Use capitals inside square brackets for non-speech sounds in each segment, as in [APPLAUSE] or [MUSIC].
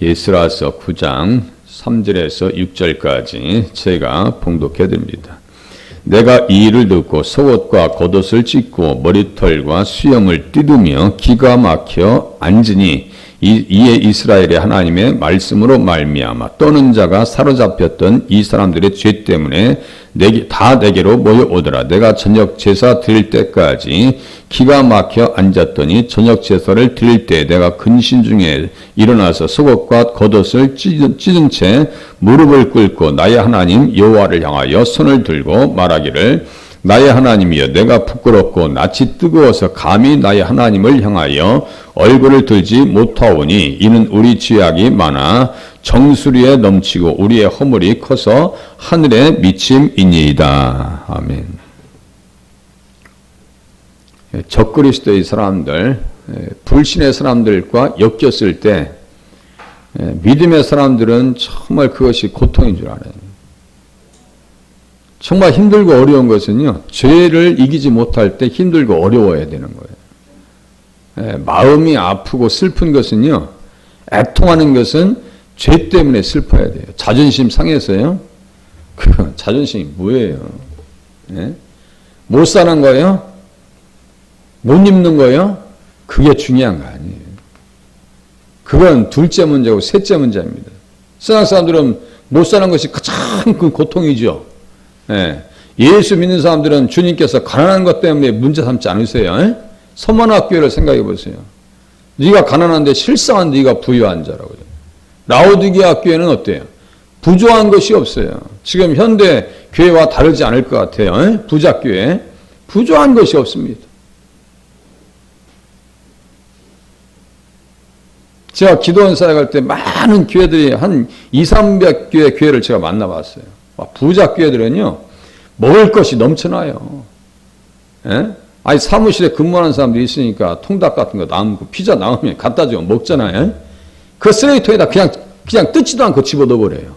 예스라서 9장 3절에서 6절까지 제가 봉독해 드립니다. 내가 이 일을 듣고 속옷과 겉옷을 찢고 머리털과 수염을 뜯으며 기가 막혀 앉으니 이, 이에 이스라엘의 하나님의 말씀으로 말미암아 떠는 자가 사로잡혔던 이 사람들의 죄 때문에 내게 다 내게로 모여오더라. 내가 저녁 제사 드릴 때까지 기가 막혀 앉았더니 저녁 제사를 드릴 때 내가 근신 중에 일어나서 속옷과 겉옷을 찢은, 찢은 채 무릎을 꿇고 나의 하나님 여호와를 향하여 손을 들고 말하기를 나의 하나님이여 내가 부끄럽고 낯이 뜨거워서 감히 나의 하나님을 향하여 얼굴을 들지 못하오니 이는 우리 죄악이 많아 정수리에 넘치고 우리의 허물이 커서 하늘에 미침이니이다. 아멘. 적그리스도의 사람들, 불신의 사람들과 엮였을 때 믿음의 사람들은 정말 그것이 고통인 줄 알아요. 정말 힘들고 어려운 것은요, 죄를 이기지 못할 때 힘들고 어려워야 되는 거예요. 예, 마음이 아프고 슬픈 것은요, 애통하는 것은 죄 때문에 슬퍼야 돼요. 자존심 상해서요. [LAUGHS] 그 자존심이 뭐예요? 예? 못 사는 거예요? 못 입는 거예요? 그게 중요한 거 아니에요. 그건 둘째 문제고 셋째 문제입니다. 세상 사람들은 못 사는 것이 가장 큰 고통이죠. 예. 예수 믿는 사람들은 주님께서 가난한 것 때문에 문제 삼지 않으세요. 예? 서만학교를 생각해 보세요. 네가 가난한데 실상은 네가 부유한 자라고요. 라오디게아 학교에는 어때요? 부조한 것이 없어요. 지금 현대 교회와 다르지 않을 것 같아요. 예? 부자 교회. 부조한 것이 없습니다. 제가 기도원 사역할 때 많은 교회들이 한 2, 300교회 교회를 제가 만나봤어요. 부자 교회들은요, 먹을 것이 넘쳐나요. 예? 아니, 사무실에 근무하는 사람들이 있으니까 통닭 같은 거 남고 피자 나오면 갖다 주면 먹잖아요. 그 쓰레기통에다 그냥, 그냥 뜯지도 않고 집어넣어 버려요.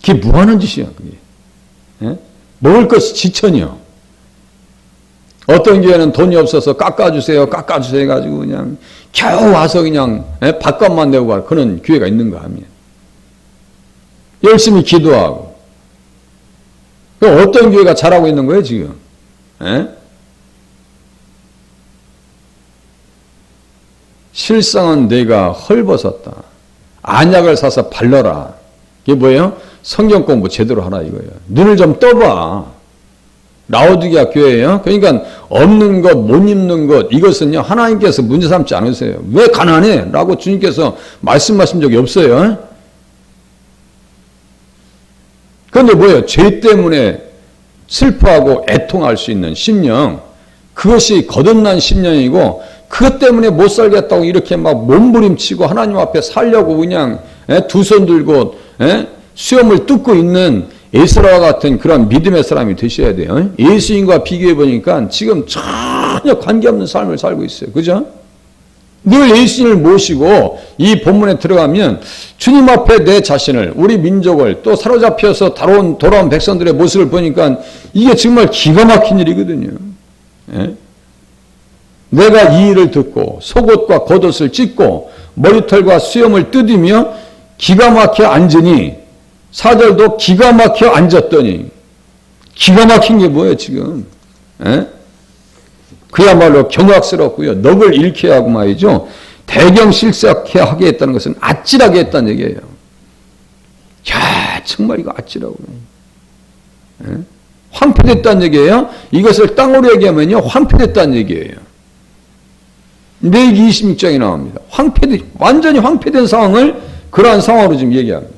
그게 뭐 하는 짓이야, 그게. 예? 먹을 것이 지천이요. 어떤 교회는 돈이 없어서 깎아주세요, 깎아주세요 해가지고 그냥 겨우 와서 그냥 예? 밥값만 내고 가 그런 교회가 있는가 하면. 열심히 기도하고. 어떤 교회가 잘하고 있는 거예요, 지금? 에? 실상은 내가 헐벗었다. 안약을 사서 발라라. 이게 뭐예요? 성경 공부 제대로 하라 이거예요. 눈을 좀 떠봐. 라오디게아 교회예요. 그러니까 없는 것, 못 입는 것 이것은요 하나님께서 문제 삼지 않으세요. 왜 가난해? 라고 주님께서 말씀하신 적이 없어요. 그런데 뭐예요? 죄 때문에 슬퍼하고 애통할 수 있는 심령, 그것이 거듭난 심령이고, 그것 때문에 못 살겠다고 이렇게 막 몸부림치고 하나님 앞에 살려고 그냥 두 손 들고 수염을 뜯고 있는 에스라와 같은 그런 믿음의 사람이 되셔야 돼요. 예수님과 비교해 보니까 지금 전혀 관계없는 삶을 살고 있어요. 그죠? 늘 예수님을 모시고 이 본문에 들어가면 주님 앞에 내 자신을 우리 민족을 또 사로잡혀서 돌아온, 돌아온 백성들의 모습을 보니까 이게 정말 기가 막힌 일이거든요. 예? 내가 이 일을 듣고 속옷과 겉옷을 찢고 머리털과 수염을 뜯으며 기가 막혀 앉으니 사절도 기가 막혀 앉았더니 기가 막힌 게 뭐예요 지금? 예? 그야말로 경악스럽고요. 넋을 잃게 하고 말이죠. 대경실삭해 하게 했다는 것은 아찔하게 했다는 얘기예요. 야, 정말 이거 아찔하고. 예? 황폐됐다는 얘기예요. 이것을 땅으로 얘기하면요. 황폐됐다는 얘기예요. 내기 26장에 나옵니다. 황폐된, 완전히 황폐된 상황을 그러한 상황으로 지금 얘기합니다.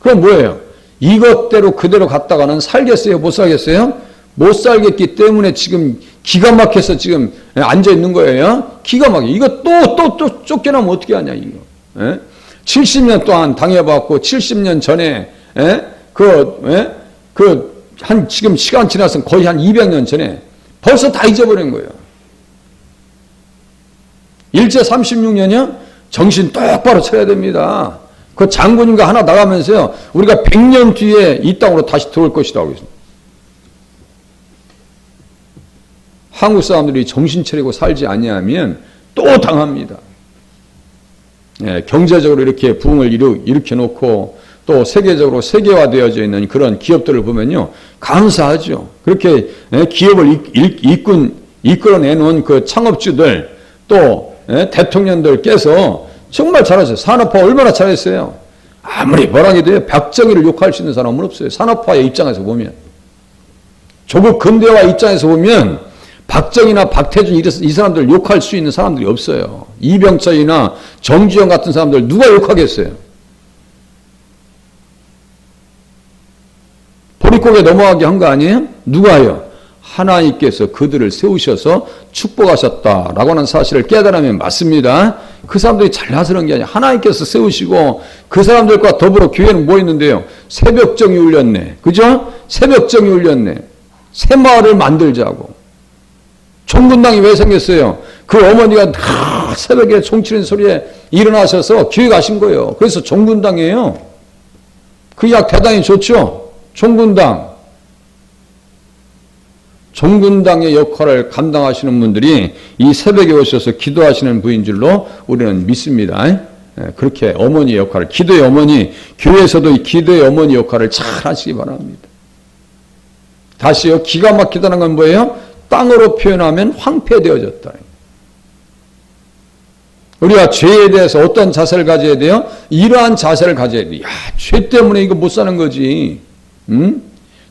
그럼 뭐예요? 이것대로 그대로 갔다가는 살겠어요? 못 살겠어요? 못 살겠기 때문에 지금 기가 막혀서 지금 앉아 있는 거예요. 기가 막혀. 이거 또, 또, 또 쫓겨나면 어떻게 하냐, 이거. 예? 70년 동안 당해봤고, 70년 전에, 예? 그, 예? 그, 한, 지금 시간 지나서 거의 한 200년 전에 벌써 다 잊어버린 거예요. 일제 36년이요? 정신 똑바로 차려야 됩니다. 그 장군인가 하나 나가면서요, 우리가 100년 뒤에 이 땅으로 다시 들어올 것이라고 했습니다. 한국 사람들이 정신 차리고 살지 아니하면 또 당합니다. 예, 경제적으로 이렇게 부흥을 일으, 일으켜 놓고 또 세계적으로 세계화되어져 있는 그런 기업들을 보면요. 감사하죠. 그렇게 예, 기업을 이끈, 이끌어내놓은 그 창업주들 또 예, 대통령들께서 정말 잘하셨어요. 산업화 얼마나 잘했어요. 아무리 해도 박정희를 욕할 수 있는 사람은 없어요. 산업화의 입장에서 보면. 조국 근대화 입장에서 보면 박정희나 박태준 이- 이 사람들 욕할 수 있는 사람들이 없어요. 이병철이나 정주영 같은 사람들 누가 욕하겠어요? 보릿고개 넘어가게 한 거 아니에요? 누가요? 하나님께서 그들을 세우셔서 축복하셨다라고 하는 사실을 깨달으면 맞습니다. 그 사람들이 잘나서 그런 게 아니라 하나님께서 세우시고 그 사람들과 더불어 교회는 뭐 있는데요? 새벽정이 울렸네. 그죠? 새벽정이 울렸네. 새 마을을 만들자고. 종군당이 왜 생겼어요? 그 어머니가 다 새벽에 종치는 소리에 일어나셔서 가신 거예요. 그래서 종군당이에요. 그 약 대단히 좋죠? 종군당. 종군당의 역할을 감당하시는 분들이 이 새벽에 오셔서 기도하시는 분인 줄로 우리는 믿습니다. 예, 그렇게 어머니 역할을, 기도의 어머니, 교회에서도 이 기도의 어머니 역할을 잘 하시기 바랍니다. 다시요, 기가 막히다는 건 뭐예요? 땅으로 표현하면 황폐되어졌다. 우리가 죄에 대해서 어떤 자세를 가져야 돼요? 이러한 자세를 가져야 돼. 야, 죄 때문에 이거 못 사는 거지. 응?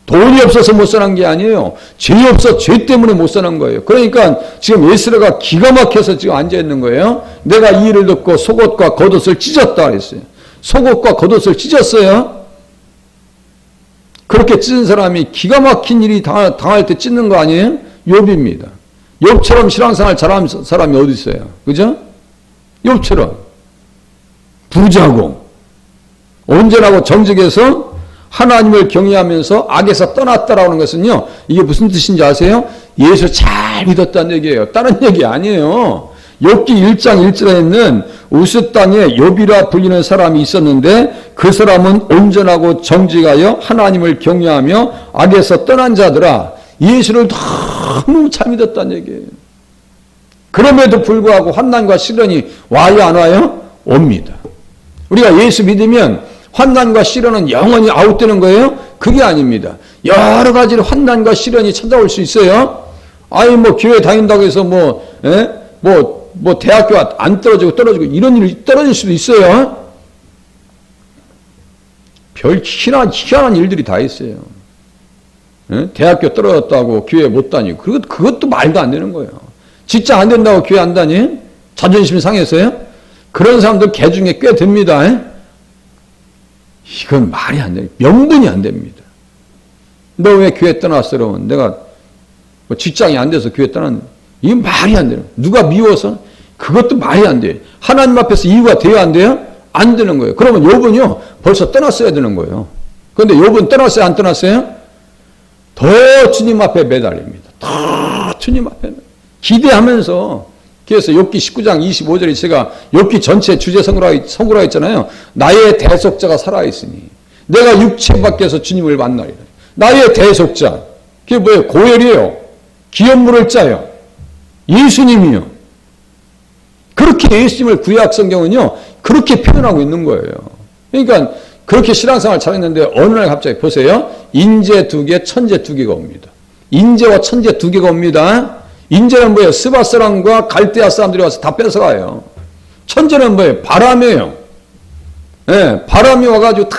돈이 없어서 못 사는 게 아니에요. 죄 없어 죄 때문에 못 사는 거예요. 그러니까 지금 예스라가 기가 막혀서 지금 앉아 있는 거예요. 내가 이 일을 듣고 속옷과 겉옷을 찢었다 그랬어요. 속옷과 겉옷을 찢었어요. 그렇게 찢은 사람이 기가 막힌 일이 당할, 당할 때 찢는 거 아니에요? 욥입니다. 욥처럼 신앙생활 잘하는 사람이 어디 있어요? 그죠? 욥처럼 부자고 온전하고 정직해서 하나님을 경외하면서 악에서 떠났다라는 것은요. 이게 무슨 뜻인지 아세요? 예수 잘 믿었다는 얘기예요. 다른 얘기 아니에요. 욥기 1장 1절에 있는 우스 땅에 욥이라 불리는 사람이 있었는데 그 사람은 온전하고 정직하여 하나님을 경외하며 악에서 떠난 자들아 예수를 너무 잘 믿었다는 얘기예요. 그럼에도 불구하고 환난과 시련이 와요 안 와요? 옵니다. 우리가 예수 믿으면 환난과 시련은 영원히 아웃되는 거예요? 그게 아닙니다. 여러 가지로 환난과 시련이 찾아올 수 있어요. 아니 뭐 교회 다닌다고 해서 뭐, 예? 뭐, 뭐 대학교 안 떨어지고 떨어지고 이런 일이 떨어질 수도 있어요. 별 희한한, 희한한 일들이 다 있어요. 예? 대학교 떨어졌다고 교회 못 다니고 그것, 그것도 말도 안 되는 거예요. 직장 안 된다고 교회 안 다니? 자존심 상해서요? 그런 사람들 개 중에 꽤 됩니다. 예? 이건 말이 안 돼. 명분이 안 됩니다. 너 왜 교회 떠났어? 그러면 내가 뭐 직장이 안 돼서 교회 떠났는데. 이건 말이 안 돼요. 누가 미워서? 그것도 말이 안 돼요. 하나님 앞에서 이유가 돼야 안 돼요? 안 되는 거예요. 그러면 욥은요, 벌써 떠났어야 되는 거예요. 그런데 욥은 떠났어요? 안 떠났어요? 더 주님 앞에 매달립니다. 더 주님 앞에 기대하면서 그래서 욥기 19장 25절에 제가 욥기 전체 주제 선고라 했잖아요. 나의 대속자가 살아 있으니 내가 육체 밖에서 주님을 만나리라. 나의 대속자. 그게 뭐예요? 고열이에요. 기업물을 짜요. 예수님이요. 그렇게 예수님을 구약 성경은요. 그렇게 표현하고 있는 거예요. 그러니까 그렇게 신앙생활 잘했는데 어느 날 갑자기 보세요. 인재 두 개, 천재 두 개가 옵니다. 인재와 천재 두 개가 옵니다. 인재는 뭐예요? 스바 사람과 갈대아 사람들이 와서 다 뺏어가요. 천재는 뭐예요? 바람이에요. 예, 바람이 와가지고 다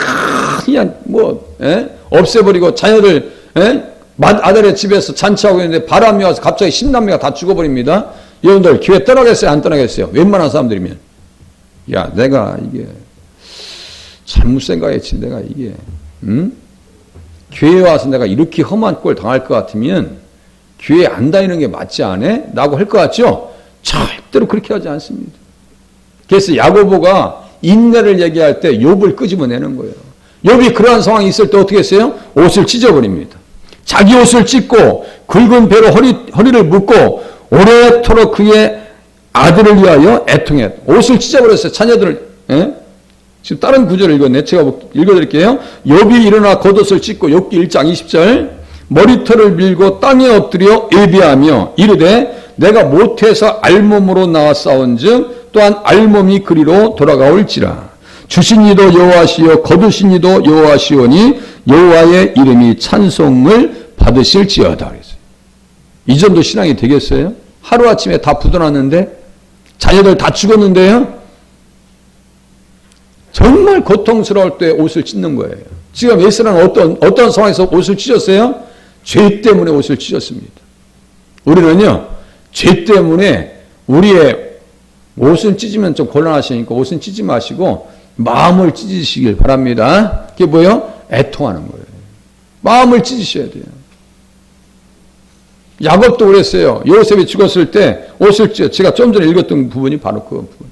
그냥 뭐 예? 없애버리고 자녀들 예? 아들의 집에서 잔치하고 있는데 바람이 와서 갑자기 십남매가 다 죽어버립니다. 여러분들 교회 떠나겠어요? 안 떠나겠어요? 웬만한 사람들이면 야 내가 이게 잘못 생각했지 내가 이게 응? 교회 와서 내가 이렇게 험한 꼴 당할 것 같으면 교회 안 다니는 게 맞지 않아? 라고 할 것 같죠? 절대로 그렇게 하지 않습니다. 그래서 야고보가 인내를 얘기할 때 욥을 끄집어내는 거예요. 욥이 그러한 상황이 있을 때 어떻게 했어요? 옷을 찢어버립니다. 자기 옷을 찢고 굵은 배로 허리, 허리를 묶고 오래토록 그의 아들을 위하여 애통했. 옷을 찢어버렸어요. 자녀들을. 예? 지금 다른 구절을 읽었네. 제가 읽어드릴게요. 욥이 일어나 겉옷을 찢고 욥기 1장 20절 머리털을 밀고 땅에 엎드려 예비하며 이르되 내가 못해서 알몸으로 나와 싸운즉 또한 알몸이 그리로 돌아가올지라. 주신 이도 여호와시요 거두신 이도 여호와시오니 여호와의 이름이 찬송을 받으실지어다 그랬어요. 이 정도 신앙이 되겠어요? 하루아침에 다 부도났는데 자녀들 다 죽었는데요? 정말 고통스러울 때 옷을 찢는 거예요. 지금 에스라는 어떤, 어떤 상황에서 옷을 찢었어요? 죄 때문에 옷을 찢었습니다. 우리는요, 죄 때문에 우리의 옷은 찢으면 좀 곤란하시니까 옷은 찢지 마시고 마음을 찢으시길 바랍니다. 그게 뭐예요? 애통하는 거예요. 마음을 찢으셔야 돼요. 야곱도 그랬어요. 요셉이 죽었을 때 옷을 찢어. 제가 좀 전에 읽었던 부분이 바로 그 부분.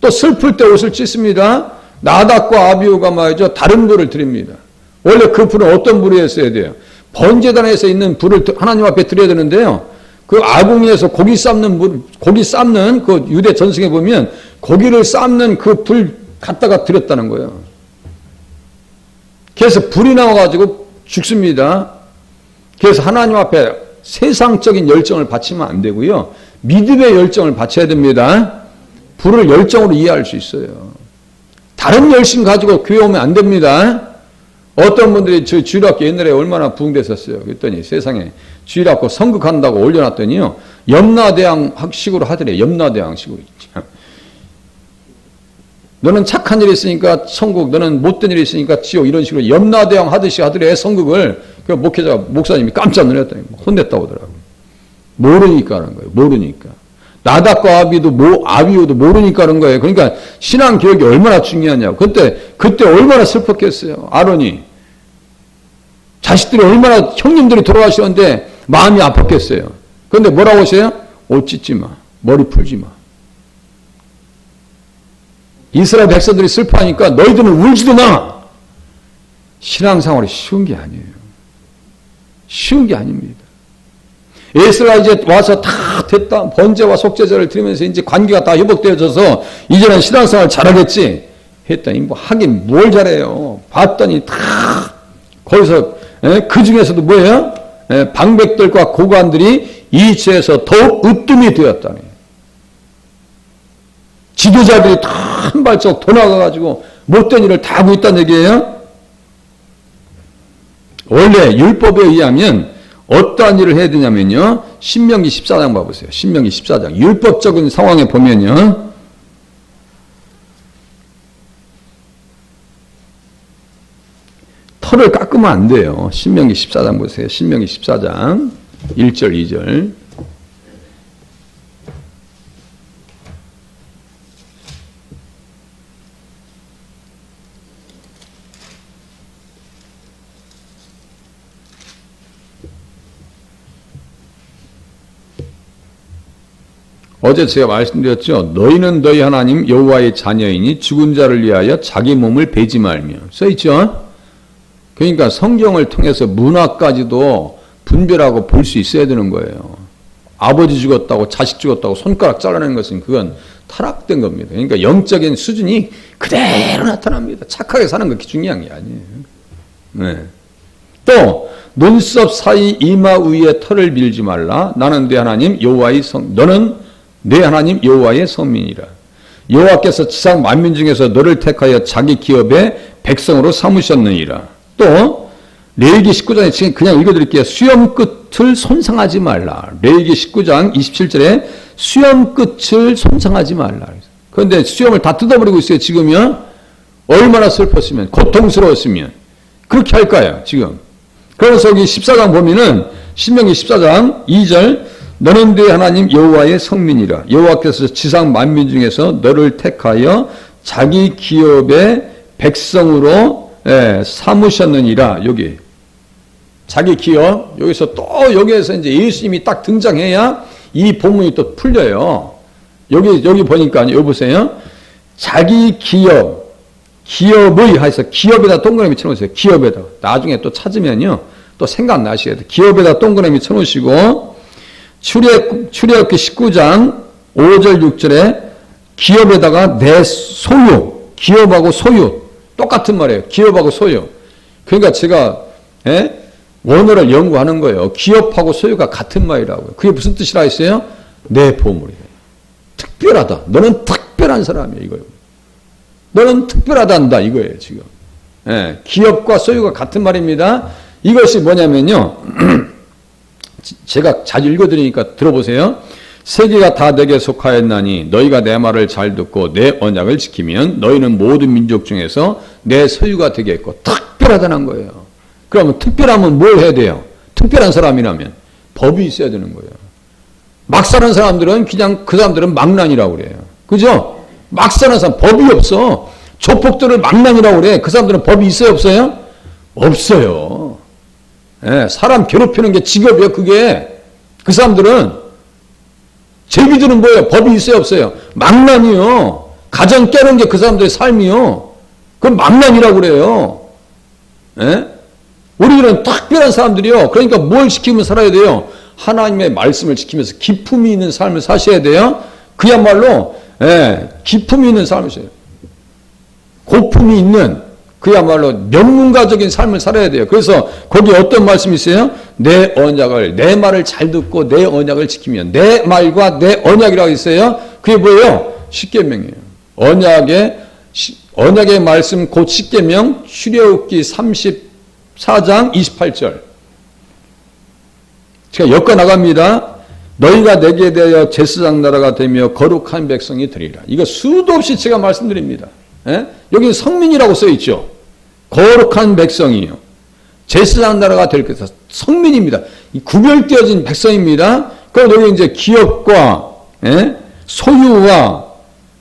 또 슬플 때 옷을 찢습니다. 나닥과 아비우가 말이죠. 다른 불을 드립니다. 원래 그 불은 어떤 불이었어야 돼요? 번제단에서 있는 불을 하나님 앞에 드려야 되는데요. 그 아궁이에서 고기 삶는 물, 고기 삶는 그 유대 전승에 보면 고기를 삶는 그 불 갖다가 드렸다는 거예요. 그래서 불이 나와가지고 죽습니다. 그래서 하나님 앞에 세상적인 열정을 바치면 안 되고요. 믿음의 열정을 바쳐야 됩니다. 불을 열정으로 이해할 수 있어요. 다른 열심 가지고 교회 오면 안 됩니다. 어떤 분들이 저 주일학교 옛날에 얼마나 부흥됐었어요. 그랬더니 세상에 주일학교 성극한다고 올려놨더니요. 염라대왕 학식으로 하더래. 염라대왕 식으로. 너는 착한 일이 있으니까 천국, 너는 못된 일이 있으니까 지옥 이런 식으로 염라대왕 하듯이 하더래 성극을 그 목회자 목사님이 깜짝 놀랐더니 혼냈다고 하더라고요. 모르니까 하는 거예요. 모르니까. 나닥과 아비도 모, 아비오도 모르니까 그런 거예요. 그러니까 신앙 교육이 얼마나 중요하냐고. 그때 그때 얼마나 슬펐겠어요. 아론이 자식들이 얼마나 형님들이 돌아가시는데 마음이 아팠겠어요. 그런데 뭐라고 하세요? 옷 찢지 마. 머리 풀지 마. 이스라엘 백성들이 슬퍼하니까 너희들은 울지도 마. 신앙생활이 쉬운 게 아니에요. 쉬운 게 아닙니다. 에스라 이제 와서 다 됐다. 번제와 속죄제를 드리면서 이제 관계가 다 회복되어져서 이제는 신앙생활 잘하겠지. 했더니 뭐 하긴 뭘 잘해요. 봤더니 다 거기서 예? 그 중에서도 뭐예요? 예, 방백들과 고관들이 이 죄에서 더욱 으뜸이 되었다니. 지도자들이 다 한 발짝 더 나가가지고 못된 일을 다 하고 있다는 얘기예요. 원래 율법에 의하면 어떠한 일을 해야 되냐면요. 신명기 14장 봐보세요. 신명기 14장. 율법적인 상황에 보면요. 털을 깎으면 안 돼요. 신명기 14장 보세요. 신명기 14장 1절 2절. 어제 제가 말씀드렸죠. 너희는 너희 하나님 여호와의 자녀이니 죽은 자를 위하여 자기 몸을 베지 말며 써 있죠. 그러니까 성경을 통해서 문화까지도 분별하고 볼 수 있어야 되는 거예요. 아버지 죽었다고 자식 죽었다고 손가락 잘라낸 것은 그건 타락된 겁니다. 그러니까 영적인 수준이 그대로 나타납니다. 착하게 사는 것이 중요한 게 아니에요. 네. 또 눈썹 사이 이마 위에 털을 밀지 말라. 나는 내 하나님 여호와의 성 너는 내 하나님 여호와의 성민이라. 여호와께서 지상 만민 중에서 너를 택하여 자기 기업의 백성으로 삼으셨느니라. 또 레위기 19장에 지금 그냥 읽어드릴게요. 수염 끝을 손상하지 말라. 레위기 19장 27절에 수염 끝을 손상하지 말라. 그런데 수염을 다 뜯어버리고 있어요. 지금요. 얼마나 슬펐으면 고통스러웠으면 그렇게 할까요? 지금. 그래서 여기 14장 보면은 신명기 14장 2절 너는 내 하나님 여호와의 성민이라 여호와께서 지상 만민 중에서 너를 택하여 자기 기업의 백성으로 예, 삼으셨느니라 여기 자기 기업 여기서 또 여기에서 이제 예수님이 딱 등장해야 이 본문이 또 풀려요. 여기 여기 보니까 여기 보세요. 자기 기업 기업의 해서 기업에다 동그라미 쳐놓으세요. 기업에다 나중에 또 찾으면요 또 생각나셔야 돼요. 기업에다 동그라미 쳐놓으시고 출애굽 출애굽기 19장 5절 6절에 기업에다가 내 소유 기업하고 소유 똑같은 말이에요. 기업하고 소유. 그러니까 제가 예? 원어를 연구하는 거예요. 기업하고 소유가 같은 말이라고요. 그게 무슨 뜻이라 했어요? 내 보물이에요. 특별하다. 너는 특별한 사람이야 이거예요. 너는 특별하단다 이거예요 지금. 예, 기업과 소유가 같은 말입니다. 이것이 뭐냐면요. [CLEARS THROAT] 제가 자주 읽어드리니까 들어보세요. 세계가 다 내게 속하였나니 너희가 내 말을 잘 듣고 내 언약을 지키면 너희는 모든 민족 중에서 내 소유가 되겠고 특별하다는 거예요. 그러면 특별하면 뭘 해야 돼요? 특별한 사람이라면 법이 있어야 되는 거예요. 막 사는 사람들은 그냥 그 사람들은 망난이라고 그래요. 그죠? 막 사는 사람 법이 없어. 조폭들을 망난이라고 그래. 그 사람들은 법이 있어요, 없어요? 없어요. 예, 사람 괴롭히는 게 직업이에요, 그게. 그 사람들은 제비들은 뭐예요? 법이 있어요, 없어요? 망난이요. 가정 깨는 게 그 사람들의 삶이요. 그건 망난이라고 그래요. 예? 우리들은 특별한 사람들이요. 그러니까 뭘 지키면 살아야 돼요? 하나님의 말씀을 지키면서 기품이 있는 삶을 사셔야 돼요. 그야말로 예, 기품이 있는 돼요. 고품이 있는 그야말로 명문가적인 삶을 살아야 돼요. 그래서 거기 어떤 말씀이 있어요? 내 언약을 내 말을 잘 듣고 내 언약을 지키면 내 말과 내 언약이라고 있어요. 그게 뭐예요? 십계명이에요. 언약의 언약의 말씀 곧 십계명 출애굽기 34장 28절. 제가 엮어 나갑니다. 너희가 내게 대하여 제사장 나라가 되며 거룩한 백성이 되리라. 이거 수도 없이 제가 말씀드립니다. 예? 여기 성민이라고 써 있죠. 거룩한 백성이요. 제사장 나라가 될 것이다. 성민입니다. 구별되어진 백성입니다. 그럼 여기 이제 기업과 예? 소유와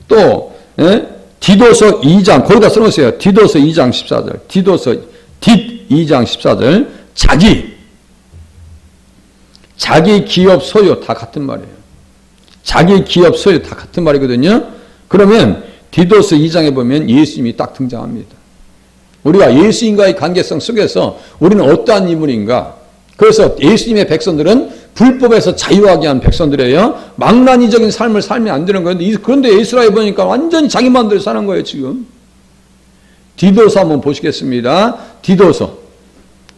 또 예? 디도서 2장 거기다 써놓으세요. 디도서 2장 14절. 디도서 뒷 2장 14절. 자기 자기 기업 소유 다 같은 말이에요. 자기 기업 소유 다 같은 말이거든요. 그러면 디도스 2장에 보면 예수님이 딱 등장합니다. 우리가 예수님과의 관계성 속에서 우리는 어떠한 인물인가? 그래서 예수님의 백성들은 불법에서 자유하게 한 백성들이에요. 망나니적인 삶을 살면 안 되는 거예요. 그런데 이스라엘 보니까 완전히 자기 마음대로 사는 거예요, 지금. 디도서 한번 보시겠습니다. 디도서.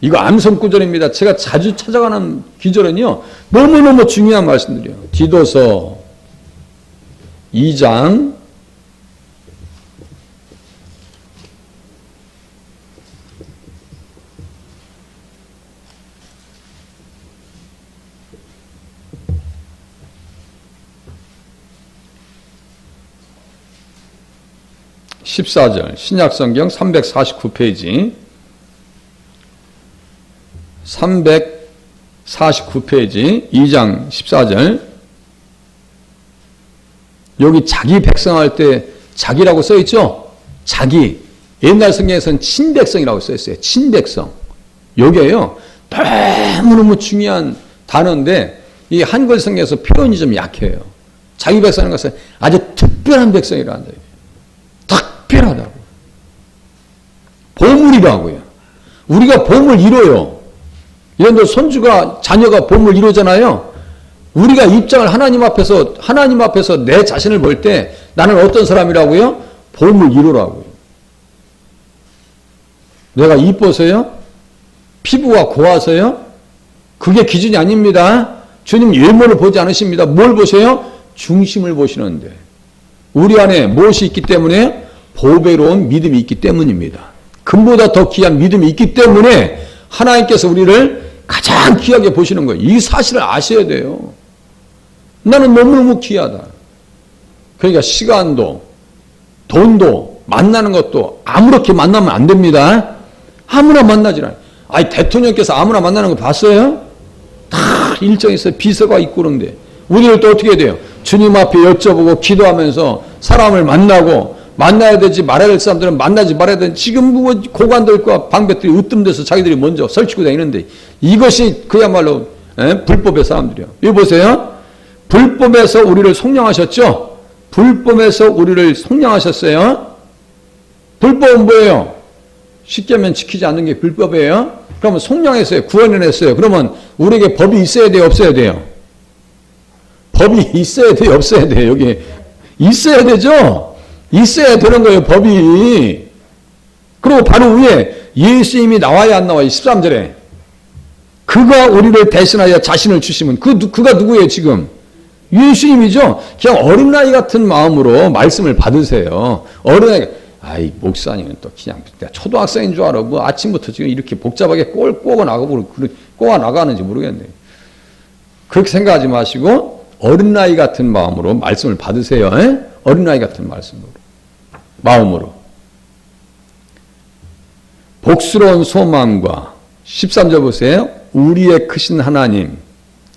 이거 암송 구절입니다. 제가 자주 찾아가는 기절은요. 너무너무 중요한 말씀들이에요. 디도서 2장 14절 신약성경 349페이지 349페이지 2장 14절 여기 자기 백성할 때 자기라고 써 있죠? 자기 옛날 성경에서는 친백성이라고 써 있어요. 친백성. 요게요. 너무너무 중요한 단어인데 이 한글 성경에서 표현이 좀 약해요. 자기 백성이라는 것은 아주 특별한 백성이라는 거예요. 특별하다고. 보물이라고요. 우리가 보물 이뤄요. 이런데 손주가 자녀가 보물 이루잖아요. 우리가 입장을 하나님 앞에서 하나님 앞에서 내 자신을 볼 때 나는 어떤 사람이라고요? 보물 이루라고요. 내가 이뻐서요? 피부가 고와서요? 그게 기준이 아닙니다. 주님 외모를 보지 않으십니다. 뭘 보세요? 중심을 보시는데 우리 안에 무엇이 있기 때문에 보배로운 믿음이 있기 때문입니다. 금보다 더 귀한 믿음이 있기 때문에 하나님께서 우리를 가장 귀하게 보시는 거예요. 이 사실을 아셔야 돼요. 나는 너무너무 귀하다. 그러니까 시간도, 돈도, 만나는 것도 아무렇게 만나면 안 됩니다. 아무나 만나지 않아요. 아니, 대통령께서 아무나 만나는 거 봤어요? 다 일정이 있어요. 비서가 있고 그런데. 우리를 또 어떻게 돼요? 주님 앞에 여쭤보고 기도하면서 사람을 만나고 만나야 되지 말아야 될 사람들은 만나지 말아야 되지. 지금 뭐 고관들과 방배들이 으뜸돼서 자기들이 먼저 설치고 다니는데 이것이 그야말로 에? 불법의 사람들이요. 이거 보세요. 불법에서 우리를 속량하셨죠? 불법에서 우리를 속량하셨어요. 불법은 뭐예요? 하면 지키지 않는 게 불법이에요. 그러면 속량했어요. 구원을 했어요. 그러면 우리에게 법이 있어야 돼요? 없어야 돼요? 법이 있어야 돼요? 없어야 돼요? 여기 있어야 되죠? 있어야 되는 거예요, 법이. 그리고 바로 위에 예수님이 나와야 안 나와요, 13절에. 그가 우리를 대신하여 자신을 주시면 그, 그가 누구예요, 지금? 예수님이죠. 그냥 어린아이 같은 마음으로 말씀을 받으세요. 어린아이, 아이, 목사님은 또 그냥 초등학생인 줄 알아. 뭐 아침부터 지금 이렇게 복잡하게 꼴 꼬고 나가고, 꼬아 나가는지 모르겠네. 그렇게 생각하지 마시고, 어린아이 같은 마음으로 말씀을 받으세요. 에? 어린아이 같은 말씀으로. 마음으로. 복스러운 소망과 13절 보세요. 우리의 크신 하나님,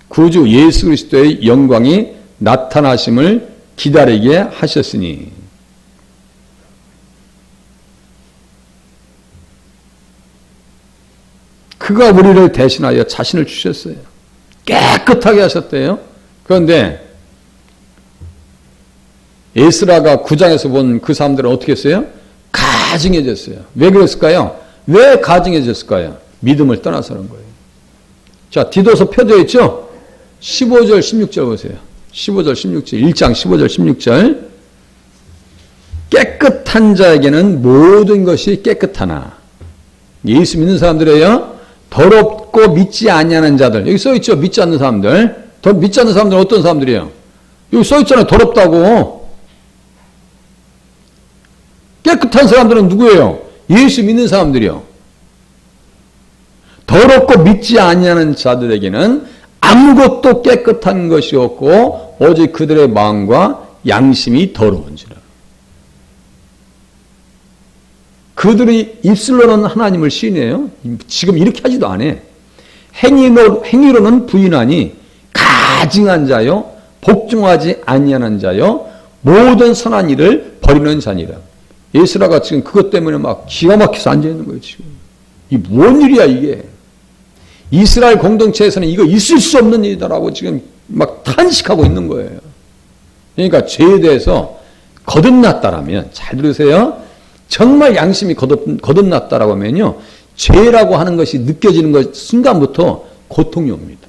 구주 예수 그리스도의 영광이 나타나심을 기다리게 하셨으니 그가 우리를 대신하여 자신을 주셨어요. 깨끗하게 하셨대요. 그런데 에스라가 9장에서 본 그 사람들은 어떻게 했어요? 가증해졌어요. 왜 그랬을까요? 왜 가증해졌을까요? 믿음을 떠나서 그런 거예요. 자, 디도서 펴져 있죠? 15절, 16절 보세요. 15절, 16절. 1장 15절, 16절. 깨끗한 자에게는 모든 것이 깨끗하나 예수 믿는 사람들이에요. 더럽고 믿지 아니하는 자들. 여기 써 있죠. 믿지 않는 사람들. 더 믿지 않는 사람들은 어떤 사람들이에요? 여기 써 있잖아요. 더럽다고. 깨끗한 사람들은 누구예요? 예수 믿는 사람들이요. 더럽고 믿지 아니하는 자들에게는 아무것도 깨끗한 것이 없고 오직 그들의 마음과 양심이 더러운지라. 그들이 입술로는 하나님을 시인해요. 지금 이렇게 하지도 않아. 행위로, 행위로는 부인하니 가증한 자요, 복종하지 아니하는 자요, 모든 선한 일을 버리는 자니라. 예수라가 지금 그것 때문에 막 기가 막혀서 앉아 있는 거예요, 지금. 이 뭔 일이야, 이게. 이스라엘 공동체에서는 이거 있을 수 없는 일이다라고 지금 막 탄식하고 있는 거예요. 그러니까 죄에 대해서 거듭났다라면, 잘 들으세요. 정말 양심이 거듭, 거듭났다라고 하면요. 죄라고 하는 것이 느껴지는 것 순간부터 고통이 옵니다.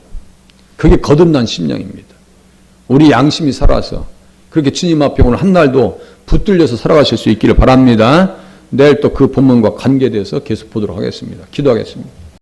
그게 거듭난 심령입니다. 우리 양심이 살아서 그렇게 주님 앞에 오늘 한 날도 붙들려서 살아가실 수 있기를 바랍니다. 내일 또 그 본문과 관계돼서 계속 보도록 하겠습니다. 기도하겠습니다.